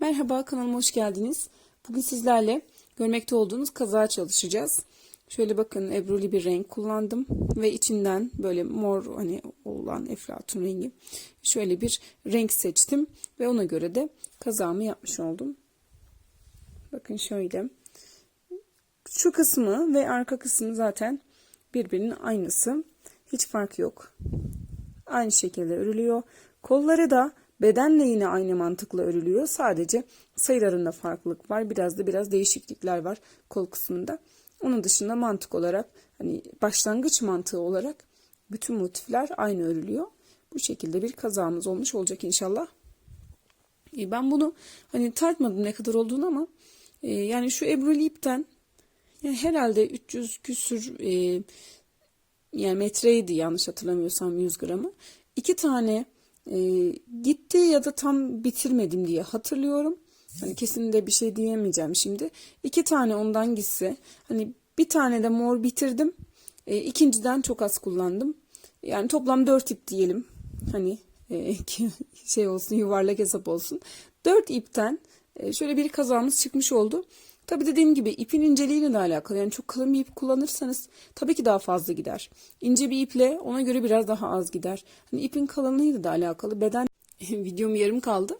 Merhaba kanalıma hoş geldiniz. Bugün sizlerle görmekte olduğunuz kazağa çalışacağız. Şöyle bakın ebruli bir renk kullandım ve içinden böyle mor hani olan eflatun rengi şöyle bir renk seçtim ve ona göre de kazağımı yapmış oldum. Bakın şöyle. Şu kısmı ve arka kısmı zaten birbirinin aynısı. Hiç fark yok. Aynı şekilde örülüyor. Kolları da bedenle yine aynı mantıkla örülüyor. Sadece sayılarında farklılık var. Biraz da biraz değişiklikler var kol kısmında. Onun dışında mantık olarak hani başlangıç mantığı olarak bütün motifler aynı örülüyor. Bu şekilde bir kazağımız olmuş olacak inşallah. E, Ben bunu hani tartmadım ne kadar olduğunu ama e, yani şu ebruli ipten yani herhalde 300 küsür e, yani metreydi yanlış hatırlamıyorsam 100 gramı. İki tane e, gitti ya da tam bitirmedim diye hatırlıyorum. Hani kesin de bir şey diyemeyeceğim şimdi. İki tane ondan gitse hani bir tane de mor bitirdim. E, ikinciden çok az kullandım. Yani toplam dört ip diyelim. Hani e, şey olsun yuvarlak hesap olsun. Dört ipten e, şöyle bir kazağımız çıkmış oldu. Tabi dediğim gibi ipin inceliğiyle de alakalı. Yani çok kalın bir ip kullanırsanız tabii ki daha fazla gider. İnce bir iple ona göre biraz daha az gider. Hani ipin kalınlığıyla da alakalı. Beden videom yarım kaldı.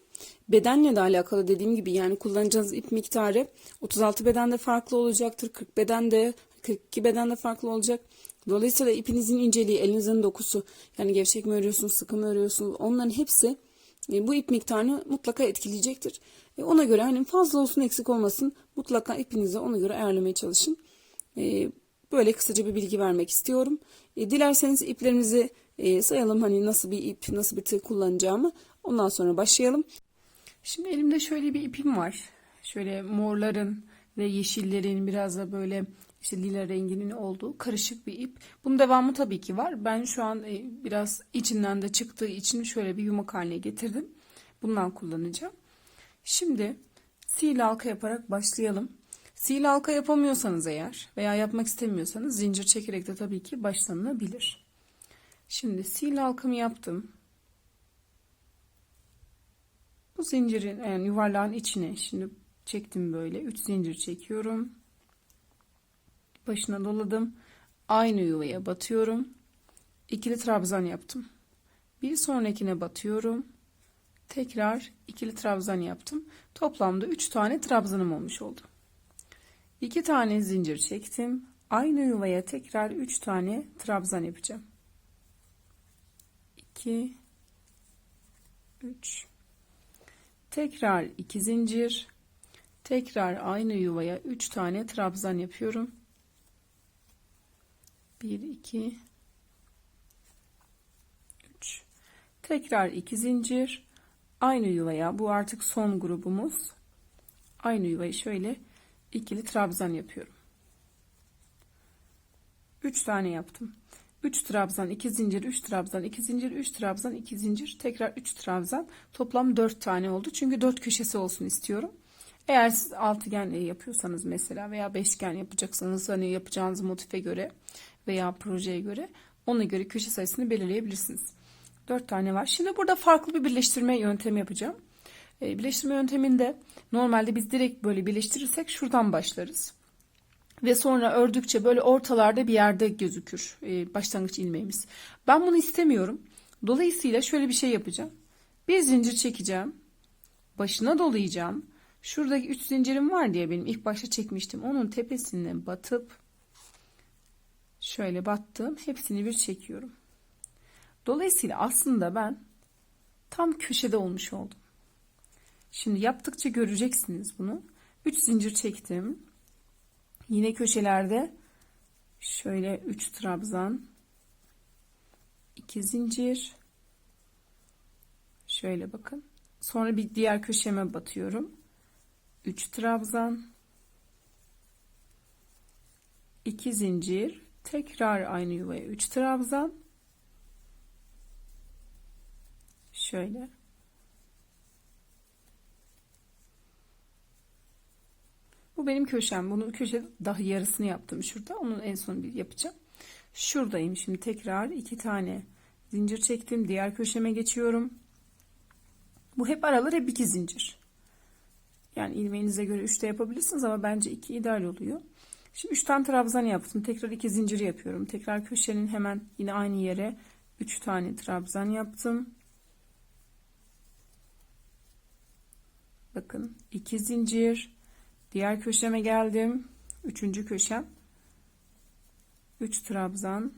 Bedenle de alakalı dediğim gibi yani kullanacağınız ip miktarı 36 bedende farklı olacaktır. 40 bedende 42 bedende farklı olacak. Dolayısıyla ipinizin inceliği, elinizin dokusu yani gevşek mi örüyorsunuz, sıkı mı örüyorsunuz onların hepsi bu ip miktarını mutlaka etkileyecektir. E, ona göre hani fazla olsun eksik olmasın mutlaka ipinizi ona göre ayarlamaya çalışın. E, böyle kısaca bir bilgi vermek istiyorum. Dilerseniz iplerimizi sayalım hani nasıl bir ip nasıl bir tığ kullanacağımı ondan sonra başlayalım. Şimdi elimde şöyle bir ipim var. Şöyle morların ve yeşillerin biraz da böyle işte lila renginin olduğu karışık bir ip. Bunun devamı tabii ki var. Ben şu an biraz içinden de çıktığı için şöyle bir yumak haline getirdim. Bundan kullanacağım. Şimdi sil halka yaparak başlayalım. Sil halka yapamıyorsanız eğer veya yapmak istemiyorsanız zincir çekerek de tabii ki başlanılabilir. Şimdi sil halkamı yaptım. Bu zincirin yani yuvarlağın içine şimdi çektim böyle 3 zincir çekiyorum. Başına doladım. Aynı yuvaya batıyorum. İkili trabzan yaptım. Bir sonrakine batıyorum. Tekrar ikili trabzan yaptım. Toplamda 3 tane trabzanım olmuş oldu. 2 tane zincir çektim. Aynı yuvaya tekrar 3 tane trabzan yapacağım. 2 3 Tekrar 2 zincir. Tekrar aynı yuvaya 3 tane trabzan yapıyorum. 1 2 3 Tekrar 2 zincir. Aynı yuvaya bu artık son grubumuz. Aynı yuvayı şöyle ikili trabzan yapıyorum. 3 tane yaptım. 3 trabzan, 2 zincir, 3 trabzan, 2 zincir, 3 trabzan, 2 zincir, tekrar 3 trabzan. Toplam 4 tane oldu. Çünkü 4 köşesi olsun istiyorum. Eğer siz altıgen yapıyorsanız mesela veya beşgen yapacaksanız hani yapacağınız motife göre veya projeye göre ona göre köşe sayısını belirleyebilirsiniz. 4 tane var. Şimdi burada farklı bir birleştirme yöntemi yapacağım. E, birleştirme yönteminde normalde biz direkt böyle birleştirirsek şuradan başlarız. Ve sonra ördükçe böyle ortalarda bir yerde gözükür e, başlangıç ilmeğimiz. Ben bunu istemiyorum. Dolayısıyla şöyle bir şey yapacağım. Bir zincir çekeceğim. Başına dolayacağım. Şuradaki 3 zincirim var diye benim ilk başta çekmiştim. Onun tepesine batıp şöyle battım. Hepsini bir çekiyorum. Dolayısıyla aslında ben tam köşede olmuş oldum. Şimdi yaptıkça göreceksiniz bunu. 3 zincir çektim. Yine köşelerde şöyle 3 trabzan 2 zincir şöyle bakın. Sonra bir diğer köşeme batıyorum. 3 trabzan 2 zincir tekrar aynı yuvaya 3 trabzan şöyle Bu benim köşem. Bunu köşe daha yarısını yaptım şurada. Onun en son bir yapacağım. Şuradayım. Şimdi tekrar iki tane zincir çektim. Diğer köşeme geçiyorum. Bu hep aralar hep iki zincir. Yani ilmeğinize göre 3 de yapabilirsiniz ama bence 2 ideal oluyor. Şimdi 3 tane trabzan yaptım. Tekrar 2 zincir yapıyorum. Tekrar köşenin hemen yine aynı yere 3 tane trabzan yaptım. Bakın 2 zincir. Diğer köşeme geldim. Üçüncü köşem. 3 trabzan.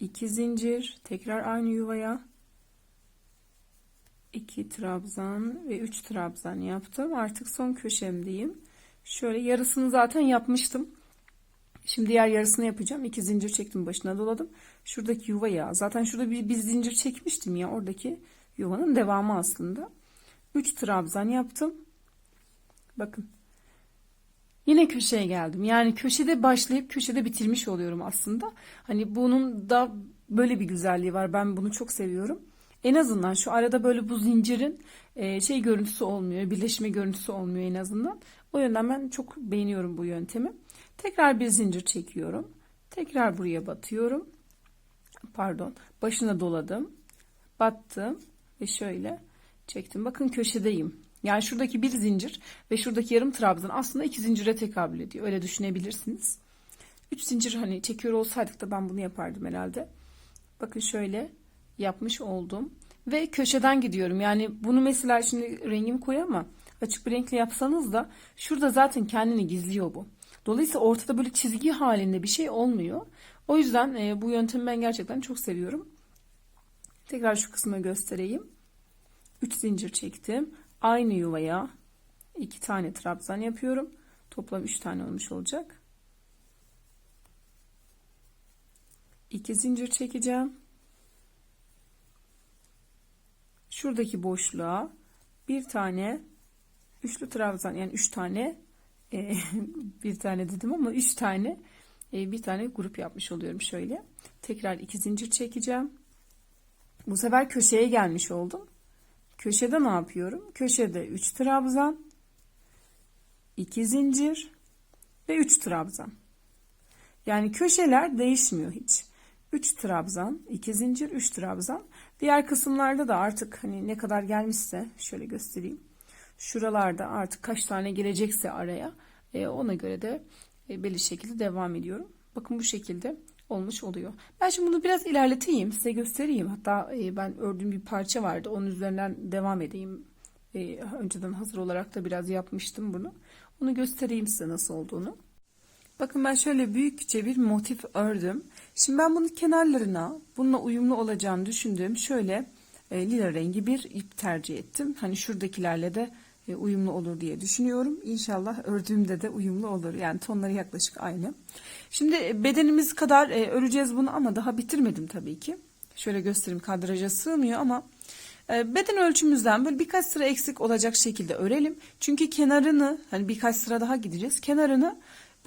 2 zincir. Tekrar aynı yuvaya. 2 trabzan ve 3 trabzan yaptım. Artık son köşemdeyim. Şöyle yarısını zaten yapmıştım. Şimdi diğer yarısını yapacağım. 2 zincir çektim başına doladım. Şuradaki yuvaya zaten şurada bir, bir zincir çekmiştim ya oradaki yuvanın devamı aslında. 3 trabzan yaptım. Bakın. Yine köşeye geldim. Yani köşede başlayıp köşede bitirmiş oluyorum aslında. Hani bunun da böyle bir güzelliği var. Ben bunu çok seviyorum. En azından şu arada böyle bu zincirin e, şey görüntüsü olmuyor. Birleşme görüntüsü olmuyor en azından. O yönden ben çok beğeniyorum bu yöntemi. Tekrar bir zincir çekiyorum. Tekrar buraya batıyorum. Pardon. Başına doladım. Battım. Ve şöyle çektim. Bakın köşedeyim. Yani şuradaki bir zincir ve şuradaki yarım trabzan aslında iki zincire tekabül ediyor. Öyle düşünebilirsiniz. Üç zincir hani çekiyor olsaydık da ben bunu yapardım herhalde. Bakın şöyle yapmış oldum. Ve köşeden gidiyorum. Yani bunu mesela şimdi rengimi koy ama açık bir renkle yapsanız da şurada zaten kendini gizliyor bu. Dolayısıyla ortada böyle çizgi halinde bir şey olmuyor. O yüzden e, bu yöntemi ben gerçekten çok seviyorum. Tekrar şu kısmı göstereyim. 3 zincir çektim. Aynı yuvaya 2 tane trabzan yapıyorum. Toplam 3 tane olmuş olacak. 2 zincir çekeceğim. Şuradaki boşluğa bir tane üçlü trabzan yani 3 tane e, bir tane dedim ama 3 tane e, bir tane grup yapmış oluyorum şöyle. Tekrar 2 zincir çekeceğim. Bu sefer köşeye gelmiş oldum. Köşede ne yapıyorum? Köşede 3 trabzan, 2 zincir ve 3 trabzan. Yani köşeler değişmiyor hiç. 3 trabzan, 2 zincir, 3 trabzan. Diğer kısımlarda da artık hani ne kadar gelmişse şöyle göstereyim. Şuralarda artık kaç tane gelecekse araya e, ona göre de e, belli şekilde devam ediyorum. Bakın bu şekilde olmuş oluyor. Ben şimdi bunu biraz ilerleteyim size göstereyim. Hatta e, ben ördüğüm bir parça vardı onun üzerinden devam edeyim. E, önceden hazır olarak da biraz yapmıştım bunu. Onu göstereyim size nasıl olduğunu. Bakın ben şöyle büyükçe bir motif ördüm. Şimdi ben bunun kenarlarına bununla uyumlu olacağını düşündüğüm şöyle e, lila rengi bir ip tercih ettim. Hani şuradakilerle de e, uyumlu olur diye düşünüyorum. İnşallah ördüğümde de uyumlu olur. Yani tonları yaklaşık aynı. Şimdi bedenimiz kadar e, öreceğiz bunu ama daha bitirmedim tabii ki. Şöyle göstereyim kadraja sığmıyor ama e, beden ölçümüzden böyle birkaç sıra eksik olacak şekilde örelim. Çünkü kenarını hani birkaç sıra daha gideceğiz. Kenarını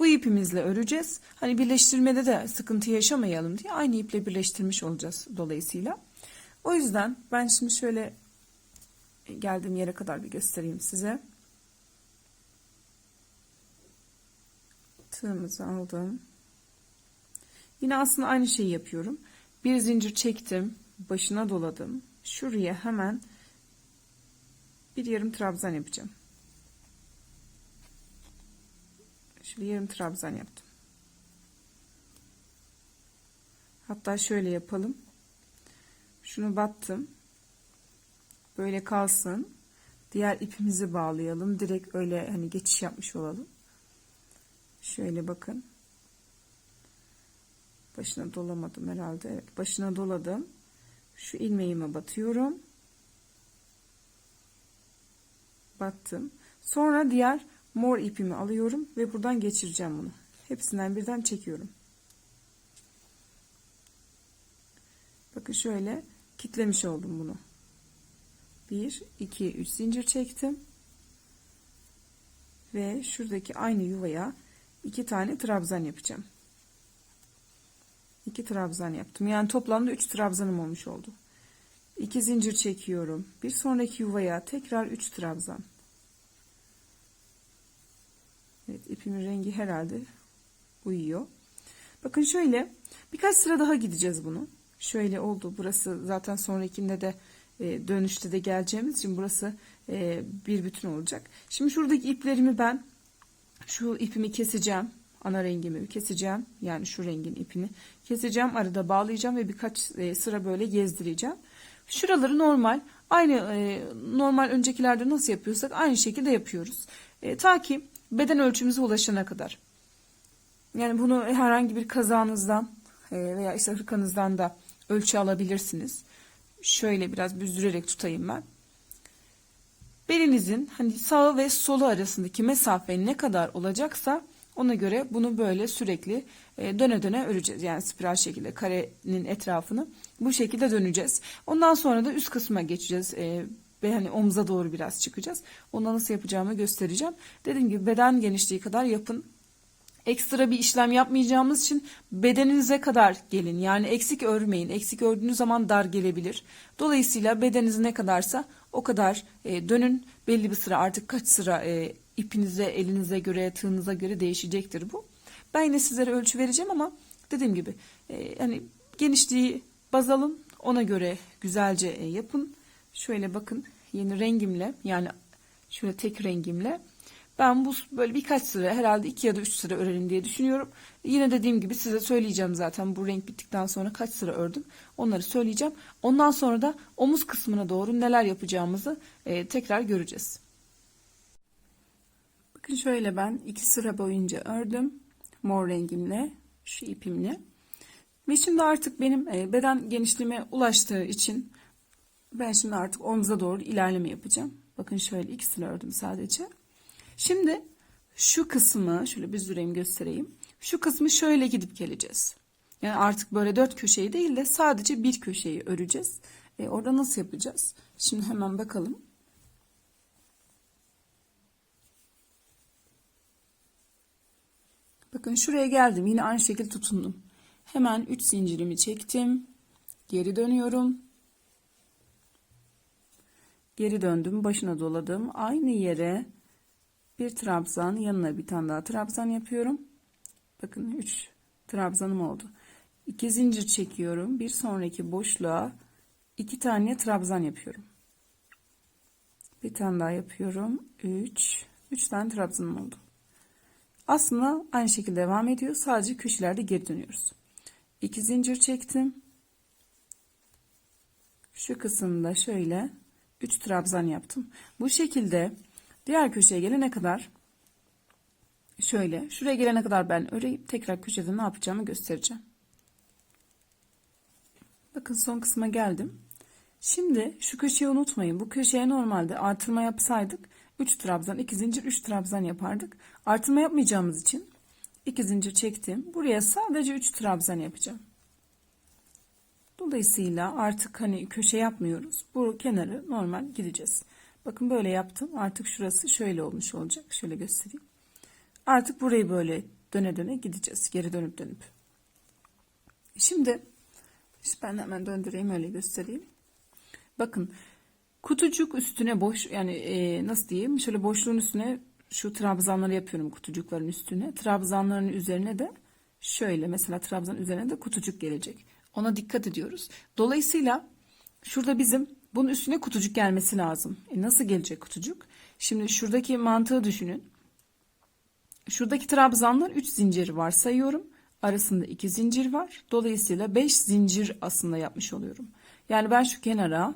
bu ipimizle öreceğiz. Hani birleştirmede de sıkıntı yaşamayalım diye aynı iple birleştirmiş olacağız dolayısıyla. O yüzden ben şimdi şöyle geldiğim yere kadar bir göstereyim size. Tığımızı aldım. Yine aslında aynı şeyi yapıyorum. Bir zincir çektim. Başına doladım. Şuraya hemen bir yarım trabzan yapacağım. Şöyle yarım trabzan yaptım. Hatta şöyle yapalım. Şunu battım. Böyle kalsın. Diğer ipimizi bağlayalım. Direkt öyle hani geçiş yapmış olalım. Şöyle bakın. Başına dolamadım herhalde. Evet, başına doladım. Şu ilmeğime batıyorum. Battım. Sonra diğer mor ipimi alıyorum ve buradan geçireceğim bunu. Hepsinden birden çekiyorum. Bakın şöyle kitlemiş oldum bunu. 1 2 3 zincir çektim. Ve şuradaki aynı yuvaya iki tane trabzan yapacağım. 2 trabzan yaptım. Yani toplamda 3 trabzanım olmuş oldu. 2 zincir çekiyorum. Bir sonraki yuvaya tekrar 3 trabzan. Evet ipimin rengi herhalde uyuyor. Bakın şöyle birkaç sıra daha gideceğiz bunu. Şöyle oldu. Burası zaten sonrakinde de e, dönüşte de geleceğimiz için burası e, bir bütün olacak. Şimdi şuradaki iplerimi ben şu ipimi keseceğim. Ana rengimi keseceğim. Yani şu rengin ipini keseceğim. Arada bağlayacağım ve birkaç e, sıra böyle gezdireceğim. Şuraları normal. Aynı normal öncekilerde nasıl yapıyorsak aynı şekilde yapıyoruz. E, ta ki beden ölçümüze ulaşana kadar. Yani bunu herhangi bir kazanızdan e, veya işte hırkanızdan da ölçü alabilirsiniz. Şöyle biraz büzdürerek tutayım ben. Belinizin hani sağ ve solu arasındaki mesafe ne kadar olacaksa ona göre bunu böyle sürekli e, döne döne öreceğiz. Yani spiral şekilde karenin etrafını bu şekilde döneceğiz. Ondan sonra da üst kısma geçeceğiz. Ve hani omza doğru biraz çıkacağız. Onu nasıl yapacağımı göstereceğim. Dediğim gibi beden genişliği kadar yapın. Ekstra bir işlem yapmayacağımız için bedeninize kadar gelin. Yani eksik örmeyin. Eksik ördüğünüz zaman dar gelebilir. Dolayısıyla bedeniniz ne kadarsa o kadar e, dönün. Belli bir sıra artık kaç sıra e, ipinize, elinize göre, tığınıza göre değişecektir bu. Ben yine sizlere ölçü vereceğim ama dediğim gibi e, hani genişliği baz alın. Ona göre güzelce e, yapın. Şöyle bakın yeni rengimle yani şöyle tek rengimle ben bu böyle birkaç sıra herhalde iki ya da üç sıra örerim diye düşünüyorum. Yine dediğim gibi size söyleyeceğim zaten bu renk bittikten sonra kaç sıra ördüm. Onları söyleyeceğim. Ondan sonra da omuz kısmına doğru neler yapacağımızı e, tekrar göreceğiz. Bakın şöyle ben iki sıra boyunca ördüm. Mor rengimle, şu ipimle. Ve şimdi artık benim e, beden genişliğime ulaştığı için ben şimdi artık omuza doğru ilerleme yapacağım. Bakın şöyle iki sıra ördüm sadece. Şimdi şu kısmı şöyle bir züreyim göstereyim. Şu kısmı şöyle gidip geleceğiz. Yani artık böyle dört köşeyi değil de sadece bir köşeyi öreceğiz. E, orada nasıl yapacağız? Şimdi hemen bakalım. Bakın şuraya geldim. Yine aynı şekilde tutundum. Hemen 3 zincirimi çektim. Geri dönüyorum. Geri döndüm. Başına doladım. Aynı yere bir trabzan yanına bir tane daha trabzan yapıyorum. Bakın 3 trabzanım oldu. 2 zincir çekiyorum. Bir sonraki boşluğa 2 tane trabzan yapıyorum. Bir tane daha yapıyorum. 3 3 tane trabzanım oldu. Aslında aynı şekilde devam ediyor. Sadece köşelerde geri dönüyoruz. 2 zincir çektim. Şu kısımda şöyle 3 trabzan yaptım. Bu şekilde Diğer köşeye gelene kadar şöyle şuraya gelene kadar ben öreyip tekrar köşede ne yapacağımı göstereceğim. Bakın son kısma geldim. Şimdi şu köşeyi unutmayın. Bu köşeye normalde artırma yapsaydık 3 trabzan 2 zincir 3 trabzan yapardık. Artırma yapmayacağımız için 2 zincir çektim. Buraya sadece 3 trabzan yapacağım. Dolayısıyla artık hani köşe yapmıyoruz. Bu kenarı normal gideceğiz. Bakın böyle yaptım. Artık şurası şöyle olmuş olacak. Şöyle göstereyim. Artık burayı böyle döne döne gideceğiz. Geri dönüp dönüp. Şimdi işte ben hemen döndüreyim öyle göstereyim. Bakın kutucuk üstüne boş yani e, nasıl diyeyim şöyle boşluğun üstüne şu trabzanları yapıyorum kutucukların üstüne. Trabzanların üzerine de şöyle mesela trabzan üzerine de kutucuk gelecek. Ona dikkat ediyoruz. Dolayısıyla şurada bizim bunun üstüne kutucuk gelmesi lazım. E nasıl gelecek kutucuk? Şimdi şuradaki mantığı düşünün. Şuradaki trabzanlar 3 zincir var sayıyorum. Arasında 2 zincir var. Dolayısıyla 5 zincir aslında yapmış oluyorum. Yani ben şu kenara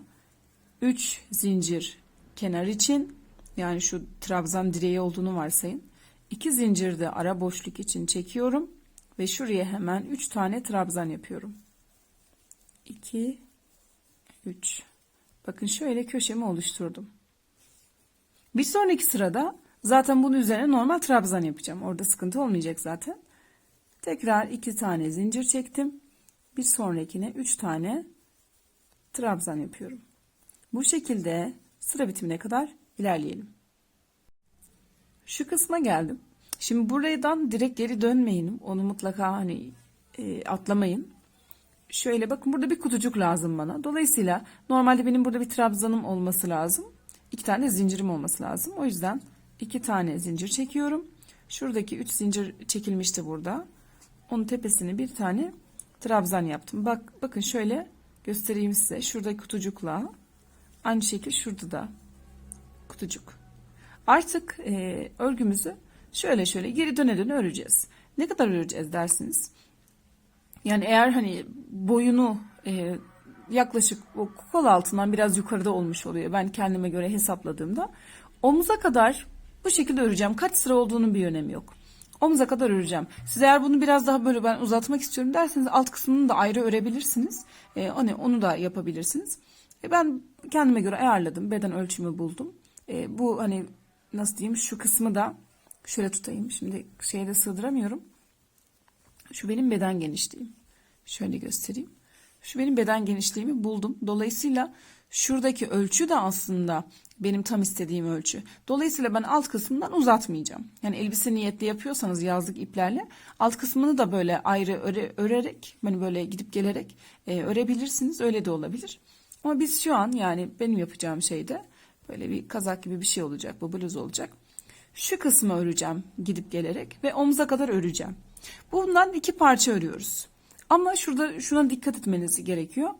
3 zincir kenar için yani şu trabzan direği olduğunu varsayın. 2 zincir de ara boşluk için çekiyorum ve şuraya hemen 3 tane trabzan yapıyorum. 2 3 Bakın şöyle köşemi oluşturdum. Bir sonraki sırada zaten bunun üzerine normal trabzan yapacağım. Orada sıkıntı olmayacak zaten. Tekrar iki tane zincir çektim. Bir sonrakine üç tane trabzan yapıyorum. Bu şekilde sıra bitimine kadar ilerleyelim. Şu kısma geldim. Şimdi buradan direkt geri dönmeyin. Onu mutlaka hani e, atlamayın şöyle bakın burada bir kutucuk lazım bana. Dolayısıyla normalde benim burada bir trabzanım olması lazım. İki tane zincirim olması lazım. O yüzden iki tane zincir çekiyorum. Şuradaki üç zincir çekilmişti burada. Onun tepesine bir tane trabzan yaptım. Bak bakın şöyle göstereyim size. Şurada kutucukla Aynı şekilde şurada da kutucuk. Artık e, örgümüzü şöyle şöyle geri döne döne öreceğiz. Ne kadar öreceğiz dersiniz? Yani eğer hani boyunu e, yaklaşık o kol altından biraz yukarıda olmuş oluyor. Ben kendime göre hesapladığımda omuza kadar bu şekilde öreceğim. Kaç sıra olduğunun bir önemi yok. Omuza kadar öreceğim. Siz eğer bunu biraz daha böyle ben uzatmak istiyorum derseniz alt kısmını da ayrı örebilirsiniz. E, hani onu da yapabilirsiniz. E, ben kendime göre ayarladım. Beden ölçümü buldum. E, bu hani nasıl diyeyim şu kısmı da şöyle tutayım. Şimdi şeye de sığdıramıyorum. Şu benim beden genişliğim. Şöyle göstereyim. Şu benim beden genişliğimi buldum. Dolayısıyla şuradaki ölçü de aslında benim tam istediğim ölçü. Dolayısıyla ben alt kısmından uzatmayacağım. Yani elbise niyetli yapıyorsanız yazlık iplerle alt kısmını da böyle ayrı öre, örerek hani böyle gidip gelerek e, örebilirsiniz. Öyle de olabilir. Ama biz şu an yani benim yapacağım şeyde böyle bir kazak gibi bir şey olacak. Bu bluz olacak. Şu kısmı öreceğim gidip gelerek ve omuza kadar öreceğim. Bundan iki parça örüyoruz. Ama şurada şuna dikkat etmeniz gerekiyor.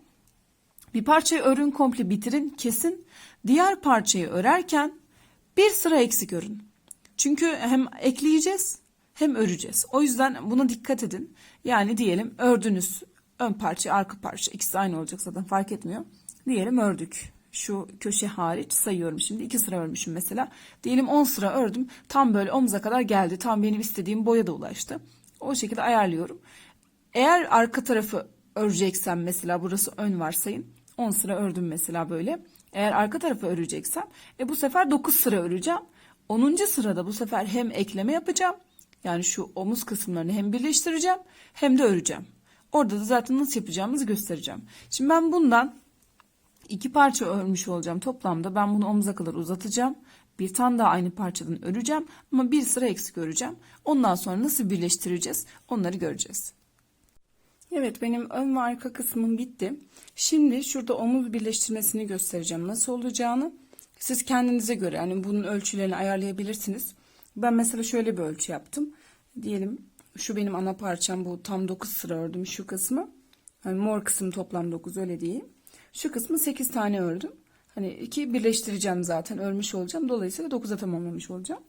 Bir parçayı örün komple bitirin kesin. Diğer parçayı örerken bir sıra eksik örün. Çünkü hem ekleyeceğiz hem öreceğiz. O yüzden buna dikkat edin. Yani diyelim ördünüz ön parça arka parça ikisi aynı olacak zaten fark etmiyor. Diyelim ördük. Şu köşe hariç sayıyorum şimdi. iki sıra örmüşüm mesela. Diyelim 10 sıra ördüm. Tam böyle omuza kadar geldi. Tam benim istediğim boya da ulaştı. O şekilde ayarlıyorum. Eğer arka tarafı öreceksem mesela burası ön varsayın. 10 sıra ördüm mesela böyle. Eğer arka tarafı öreceksem e bu sefer 9 sıra öreceğim. 10. sırada bu sefer hem ekleme yapacağım. Yani şu omuz kısımlarını hem birleştireceğim hem de öreceğim. Orada da zaten nasıl yapacağımızı göstereceğim. Şimdi ben bundan iki parça örmüş olacağım toplamda. Ben bunu omuza kadar uzatacağım. Bir tane daha aynı parçadan öreceğim ama bir sıra eksik öreceğim. Ondan sonra nasıl birleştireceğiz onları göreceğiz. Evet benim ön ve arka kısmım bitti. Şimdi şurada omuz birleştirmesini göstereceğim nasıl olacağını. Siz kendinize göre yani bunun ölçülerini ayarlayabilirsiniz. Ben mesela şöyle bir ölçü yaptım. Diyelim şu benim ana parçam bu tam 9 sıra ördüm şu kısmı. Yani mor kısım toplam 9 öyle diyeyim. Şu kısmı 8 tane ördüm. Hani iki birleştireceğim zaten örmüş olacağım. Dolayısıyla 9'a tamamlamış olacağım.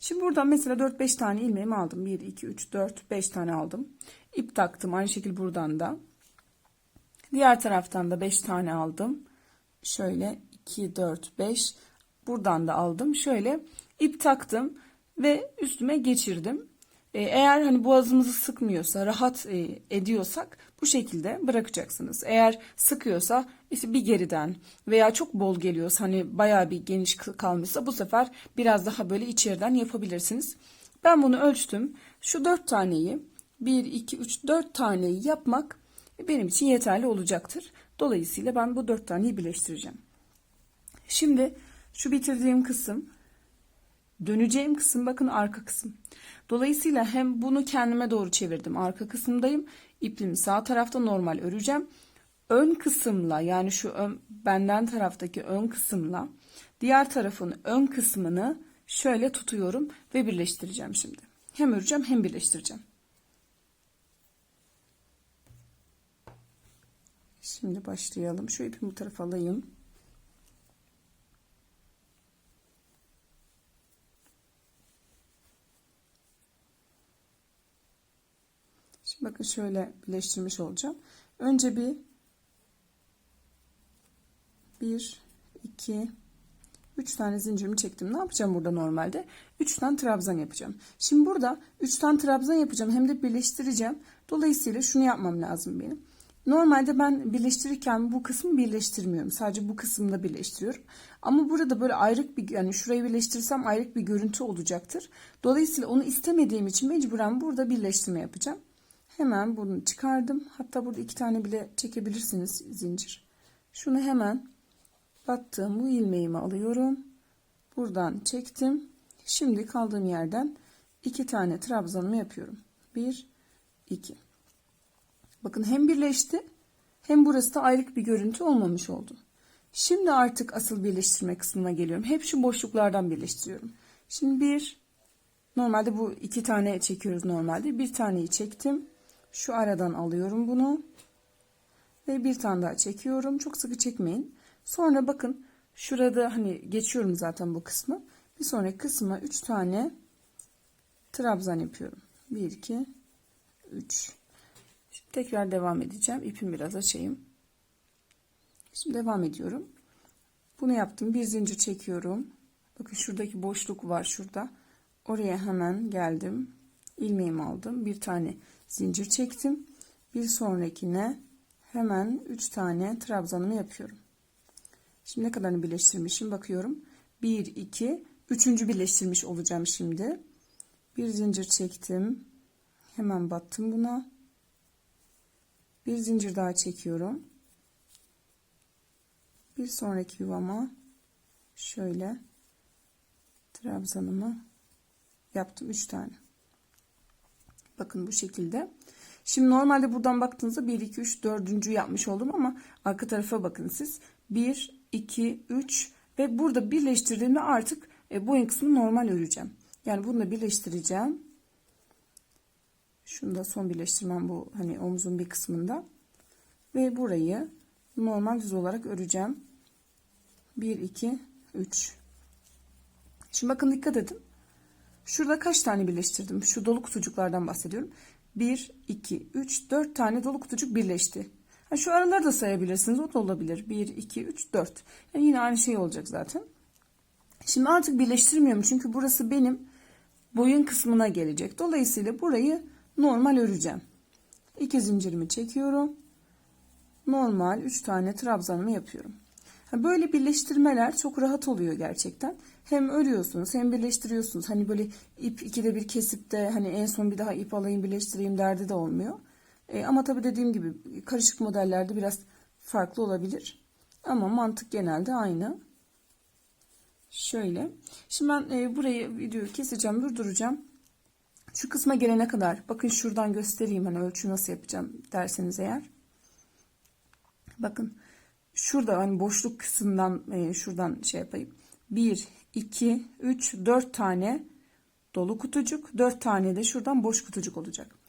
Şimdi buradan mesela 4-5 tane ilmeğimi aldım. 1, 2, 3, 4, 5 tane aldım. İp taktım. Aynı şekilde buradan da. Diğer taraftan da 5 tane aldım. Şöyle 2, 4, 5. Buradan da aldım. Şöyle ip taktım ve üstüme geçirdim. Ee, eğer hani boğazımızı sıkmıyorsa, rahat e, ediyorsak bu şekilde bırakacaksınız. Eğer sıkıyorsa işte bir geriden veya çok bol geliyorsa hani bayağı bir geniş kalmışsa bu sefer biraz daha böyle içeriden yapabilirsiniz. Ben bunu ölçtüm. Şu dört taneyi 1, 2, 3, 4 taneyi yapmak benim için yeterli olacaktır. Dolayısıyla ben bu dört taneyi birleştireceğim. Şimdi şu bitirdiğim kısım döneceğim kısım bakın arka kısım. Dolayısıyla hem bunu kendime doğru çevirdim. Arka kısımdayım. İpimi sağ tarafta normal öreceğim. Ön kısımla yani şu ön, benden taraftaki ön kısımla diğer tarafın ön kısmını şöyle tutuyorum ve birleştireceğim şimdi. Hem öreceğim hem birleştireceğim. Şimdi başlayalım. Şu ipimi bu tarafa alayım. Bakın şöyle birleştirmiş olacağım. Önce bir bir, iki, üç tane zincirimi çektim. Ne yapacağım burada normalde? Üç tane trabzan yapacağım. Şimdi burada üç tane trabzan yapacağım. Hem de birleştireceğim. Dolayısıyla şunu yapmam lazım benim. Normalde ben birleştirirken bu kısmı birleştirmiyorum. Sadece bu kısımda birleştiriyorum. Ama burada böyle ayrık bir yani şurayı birleştirsem ayrık bir görüntü olacaktır. Dolayısıyla onu istemediğim için mecburen burada birleştirme yapacağım. Hemen bunu çıkardım. Hatta burada iki tane bile çekebilirsiniz zincir. Şunu hemen battığım bu ilmeğimi alıyorum. Buradan çektim. Şimdi kaldığım yerden iki tane trabzanımı yapıyorum. Bir, iki. Bakın hem birleşti hem burası da ayrık bir görüntü olmamış oldu. Şimdi artık asıl birleştirme kısmına geliyorum. Hep şu boşluklardan birleştiriyorum. Şimdi bir, normalde bu iki tane çekiyoruz normalde. Bir taneyi çektim. Şu aradan alıyorum bunu. Ve bir tane daha çekiyorum. Çok sıkı çekmeyin. Sonra bakın Şurada hani geçiyorum zaten bu kısmı. Bir sonraki kısma 3 tane trabzan yapıyorum. 1 2 3 Şimdi tekrar devam edeceğim. İpimi biraz açayım. Şimdi devam ediyorum. Bunu yaptım. Bir zincir çekiyorum. Bakın şuradaki boşluk var şurada. Oraya hemen geldim. İlmeğimi aldım. Bir tane zincir çektim. Bir sonrakine hemen 3 tane trabzanımı yapıyorum. Şimdi ne kadarını birleştirmişim bakıyorum. 1 2 üçüncü birleştirmiş olacağım şimdi. Bir zincir çektim. Hemen battım buna. Bir zincir daha çekiyorum. Bir sonraki yuvama şöyle trabzanımı yaptım 3 tane. Bakın bu şekilde. Şimdi normalde buradan baktığınızda 1 2 3 4. yapmış oldum ama arka tarafa bakın siz. 1 2 3 ve burada birleştirdiğimde artık e, boyun kısmını normal öreceğim. Yani bunu da birleştireceğim. Şunu da son birleştirmem bu hani omuzun bir kısmında. Ve burayı normal düz olarak öreceğim. 1 2 3 Şimdi bakın dikkat edin. Şurada kaç tane birleştirdim? Şu dolu kutucuklardan bahsediyorum. 1 2 3 4 tane dolu kutucuk birleşti. Ha, şu araları da sayabilirsiniz. O da olabilir. 1 2 3 4. Yani yine aynı şey olacak zaten. Şimdi artık birleştirmiyorum. Çünkü burası benim boyun kısmına gelecek. Dolayısıyla burayı normal öreceğim. 2 zincirimi çekiyorum. Normal 3 tane trabzanımı yapıyorum. Böyle birleştirmeler çok rahat oluyor gerçekten. Hem örüyorsunuz hem birleştiriyorsunuz. Hani böyle ip ikide bir kesip de hani en son bir daha ip alayım birleştireyim derdi de olmuyor. E, ama tabii dediğim gibi karışık modellerde biraz farklı olabilir. Ama mantık genelde aynı. Şöyle. Şimdi ben e, burayı videoyu keseceğim, durduracağım. Şu kısma gelene kadar bakın şuradan göstereyim hani ölçü nasıl yapacağım derseniz eğer. Bakın şurada hani boşluk kısmından e, şuradan şey yapayım. 1 2 3 4 tane dolu kutucuk, 4 tane de şuradan boş kutucuk olacak.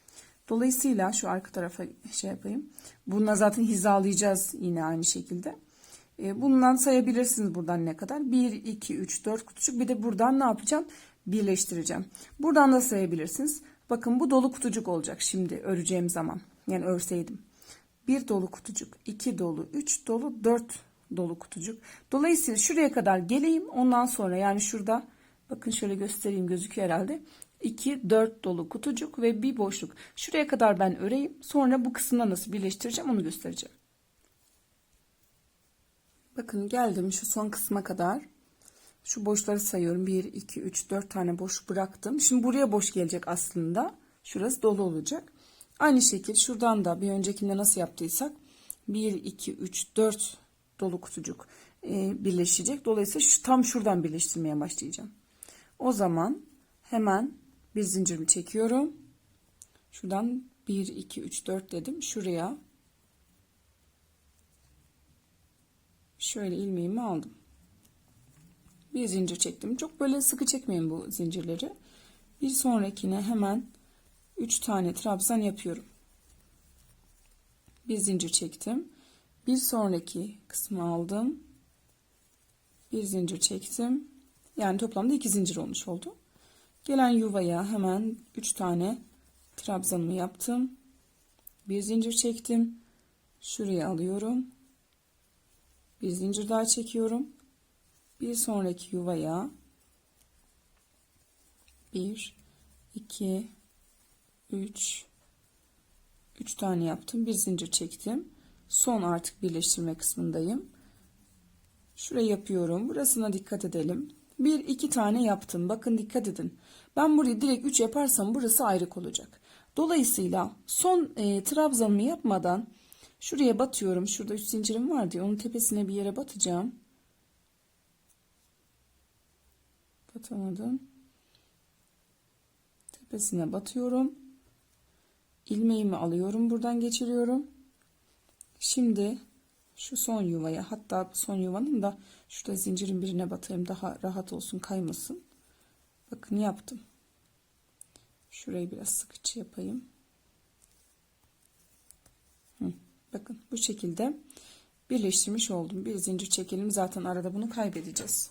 Dolayısıyla şu arka tarafa şey yapayım. Bununla zaten hizalayacağız yine aynı şekilde. E, bundan sayabilirsiniz buradan ne kadar. 1, 2, 3, 4 kutucuk. Bir de buradan ne yapacağım? Birleştireceğim. Buradan da sayabilirsiniz. Bakın bu dolu kutucuk olacak şimdi öreceğim zaman. Yani örseydim. Bir dolu kutucuk, iki dolu, üç dolu, dört dolu kutucuk. Dolayısıyla şuraya kadar geleyim. Ondan sonra yani şurada bakın şöyle göstereyim gözüküyor herhalde. 2, 4 dolu kutucuk ve bir boşluk. Şuraya kadar ben öreyim. Sonra bu kısımda nasıl birleştireceğim onu göstereceğim. Bakın geldim şu son kısma kadar. Şu boşları sayıyorum. 1, 2, 3, 4 tane boş bıraktım. Şimdi buraya boş gelecek aslında. Şurası dolu olacak. Aynı şekilde şuradan da bir öncekinde nasıl yaptıysak 1, 2, 3, 4 dolu kutucuk e, birleşecek. Dolayısıyla şu, tam şuradan birleştirmeye başlayacağım. O zaman hemen bir zincirimi çekiyorum. Şuradan 1, 2, 3, 4 dedim. Şuraya şöyle ilmeğimi aldım. Bir zincir çektim. Çok böyle sıkı çekmeyin bu zincirleri. Bir sonrakine hemen 3 tane trabzan yapıyorum. Bir zincir çektim. Bir sonraki kısmı aldım. Bir zincir çektim. Yani toplamda iki zincir olmuş oldu. Gelen yuvaya hemen 3 tane trabzanımı yaptım. Bir zincir çektim. Şuraya alıyorum. Bir zincir daha çekiyorum. Bir sonraki yuvaya 1 2 3 3 tane yaptım. Bir zincir çektim. Son artık birleştirme kısmındayım. Şurayı yapıyorum. Burasına dikkat edelim. Bir iki tane yaptım. Bakın dikkat edin. Ben burayı direkt 3 yaparsam burası ayrık olacak. Dolayısıyla son e, trabzanımı yapmadan şuraya batıyorum. Şurada 3 zincirim var diye onun tepesine bir yere batacağım. Batamadım. Tepesine batıyorum. İlmeğimi alıyorum. Buradan geçiriyorum. Şimdi şu son yuvaya hatta son yuvanın da şurada zincirin birine batayım daha rahat olsun kaymasın. Bakın yaptım. Şurayı biraz sıkıcı yapayım. Hı, bakın bu şekilde birleştirmiş oldum. Bir zincir çekelim. Zaten arada bunu kaybedeceğiz.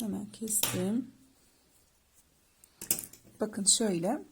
Hemen kestim. Bakın şöyle.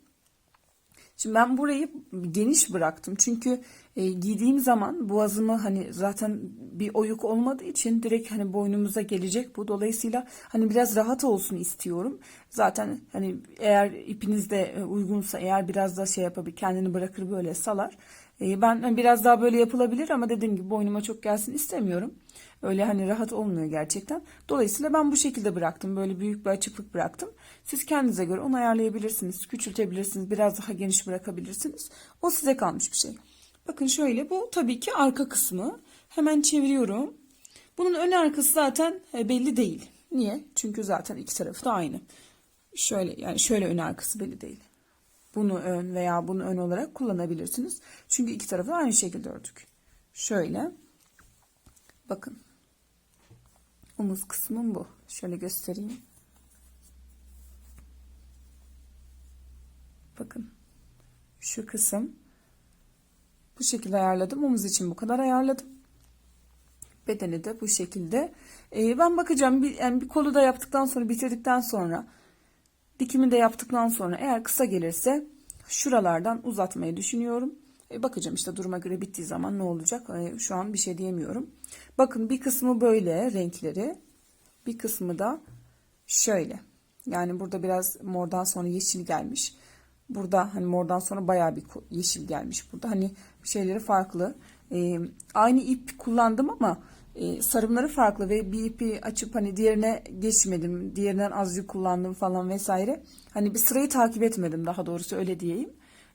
Şimdi ben burayı geniş bıraktım. Çünkü e, giydiğim zaman boğazımı hani zaten bir oyuk olmadığı için direkt hani boynumuza gelecek bu. Dolayısıyla hani biraz rahat olsun istiyorum. Zaten hani eğer ipiniz de e, uygunsa eğer biraz da şey yapabilir kendini bırakır böyle salar. E, ben hani biraz daha böyle yapılabilir ama dediğim gibi boynuma çok gelsin istemiyorum. Öyle hani rahat olmuyor gerçekten. Dolayısıyla ben bu şekilde bıraktım. Böyle büyük bir açıklık bıraktım. Siz kendinize göre onu ayarlayabilirsiniz. Küçültebilirsiniz. Biraz daha geniş bırakabilirsiniz. O size kalmış bir şey. Bakın şöyle bu tabii ki arka kısmı. Hemen çeviriyorum. Bunun ön arkası zaten e, belli değil. Niye? Çünkü zaten iki tarafı da aynı. Şöyle yani şöyle ön arkası belli değil. Bunu ön veya bunu ön olarak kullanabilirsiniz. Çünkü iki tarafı aynı şekilde ördük. Şöyle. Bakın. Omuz kısmım bu. Şöyle göstereyim. Bakın. Şu kısım. Bu şekilde ayarladım. Omuz için bu kadar ayarladım. Bedeni de bu şekilde. Ee, ben bakacağım. Bir, yani bir kolu da yaptıktan sonra bitirdikten sonra dikimi de yaptıktan sonra eğer kısa gelirse şuralardan uzatmayı düşünüyorum. E, bakacağım işte duruma göre bittiği zaman ne olacak. E, şu an bir şey diyemiyorum. Bakın bir kısmı böyle renkleri. Bir kısmı da şöyle. Yani burada biraz mordan sonra yeşil gelmiş. Burada hani mordan sonra bayağı bir yeşil gelmiş burada. Hani şeyleri farklı. E, aynı ip kullandım ama e, sarımları farklı ve bir ipi açıp hani diğerine geçmedim. Diğerinden azıcık kullandım falan vesaire. Hani bir sırayı takip etmedim daha doğrusu öyle diyeyim.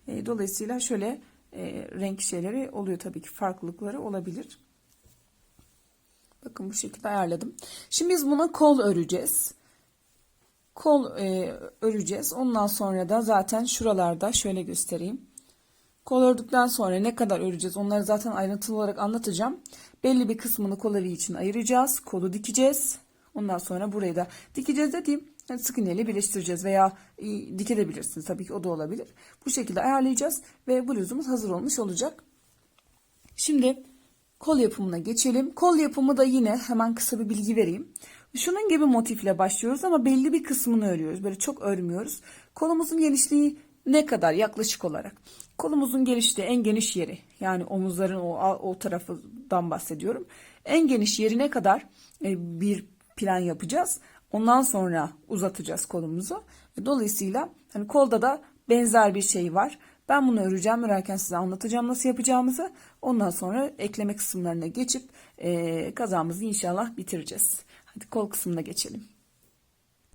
E, dolayısıyla şöyle e, renk şeyleri oluyor tabii ki farklılıkları olabilir. Bakın bu şekilde ayarladım. Şimdi biz buna kol öreceğiz. Kol e, öreceğiz. Ondan sonra da zaten şuralarda şöyle göstereyim. Kol ördükten sonra ne kadar öreceğiz onları zaten ayrıntılı olarak anlatacağım. Belli bir kısmını kol için ayıracağız. Kolu dikeceğiz. Ondan sonra burayı da dikeceğiz dediğim yani sık iğneyle birleştireceğiz veya e, dikebilirsiniz tabii ki o da olabilir. Bu şekilde ayarlayacağız ve bluzumuz hazır olmuş olacak. Şimdi kol yapımına geçelim. Kol yapımı da yine hemen kısa bir bilgi vereyim. Şunun gibi motifle başlıyoruz ama belli bir kısmını örüyoruz. Böyle çok örmüyoruz. Kolumuzun genişliği ne kadar yaklaşık olarak? Kolumuzun genişliği en geniş yeri yani omuzların o, o tarafından bahsediyorum. En geniş yerine kadar e, bir plan yapacağız. Ondan sonra uzatacağız kolumuzu. Dolayısıyla hani kolda da benzer bir şey var. Ben bunu öreceğim. Örerken size anlatacağım nasıl yapacağımızı. Ondan sonra ekleme kısımlarına geçip e, kazamızı inşallah bitireceğiz. Hadi kol kısmına geçelim.